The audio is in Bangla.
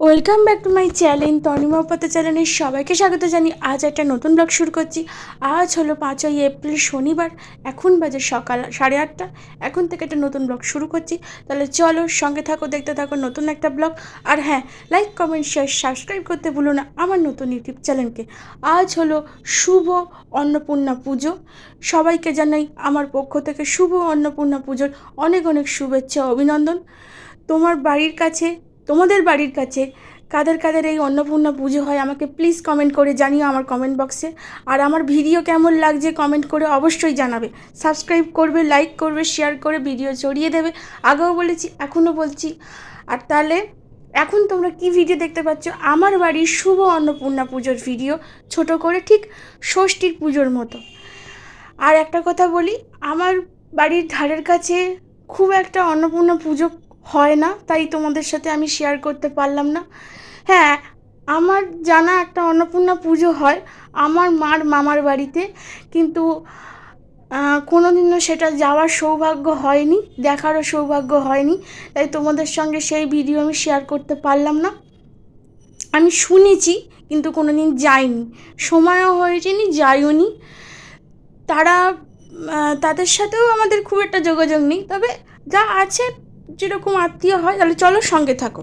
Welcome back to my channel Tanima উপাতে চ্যানেলের সবাইকে স্বাগত জানি আজ একটা নতুন ব্লগ শুরু করছি। আজ হলো পাঁচই এপ্রিল, শনিবার, এখন বাজে সকাল সাড়ে আটটা। এখন থেকে একটা নতুন ব্লগ শুরু করছি। তাহলে চলো সঙ্গে থাকো, দেখতে থাকো নতুন একটা ব্লগ আর হ্যাঁ লাইক কমেন্ট শেয়ার সাবস্ক্রাইব করতে ভুলো না আমার নতুন ইউটিউব চ্যানেলকে আজ হলো শুভ অন্নপূর্ণা পুজো। সবাইকে জানাই আমার পক্ষ থেকে শুভ অন্নপূর্ণা পুজোর অনেক অনেক শুভেচ্ছা অভিনন্দন। তোমার বাড়ির কাছে তোমাদের বাড়ির কাছে কাদের কাদের এই অন্নপূর্ণা পুজো হয় আমাকে প্লিজ কমেন্ট করে জানিও আমার কমেন্ট বক্সে আর আমার ভিডিও কেমন লাগছে কমেন্ট করে অবশ্যই জানাবে। সাবস্ক্রাইব করবে লাইক করবে শেয়ার করে ভিডিও ছড়িয়ে দেবে। আগেও বলেছি, এখনও বলছি। আর তাহলে এখন তোমরা কি ভিডিও দেখতে পাচ্ছ? আমার বাড়ির শুভ অন্নপূর্ণা পুজোর ভিডিও ছোট করে ঠিক ষষ্ঠীর পুজোর মতো। আর একটা কথা বলি, আমার বাড়ির ধারের কাছে খুব একটা অন্নপূর্ণা পুজো হয় না, তাই তোমাদের সাথে আমি শেয়ার করতে পারলাম না। হ্যাঁ আমার জানা একটা অন্নপূর্ণা পুজো হয় আমার মার মামার বাড়িতে, কিন্তু কোনো দিনও সেটা যাওয়ার সৌভাগ্য হয়নি, দেখারও সৌভাগ্য হয়নি, তাই তোমাদের সঙ্গে সেই ভিডিও আমি শেয়ার করতে পারলাম না। আমি শুনেছি, কিন্তু কোনো দিন যাইনি, সময়ও হয়েছেনি, যাইও নি। তারা তাদের সাথেও আমাদের খুব একটা যোগাযোগ নেই, তবে যা আছে যেরকম আত্মীয় হয় তাহলে চলো সঙ্গে থাকো।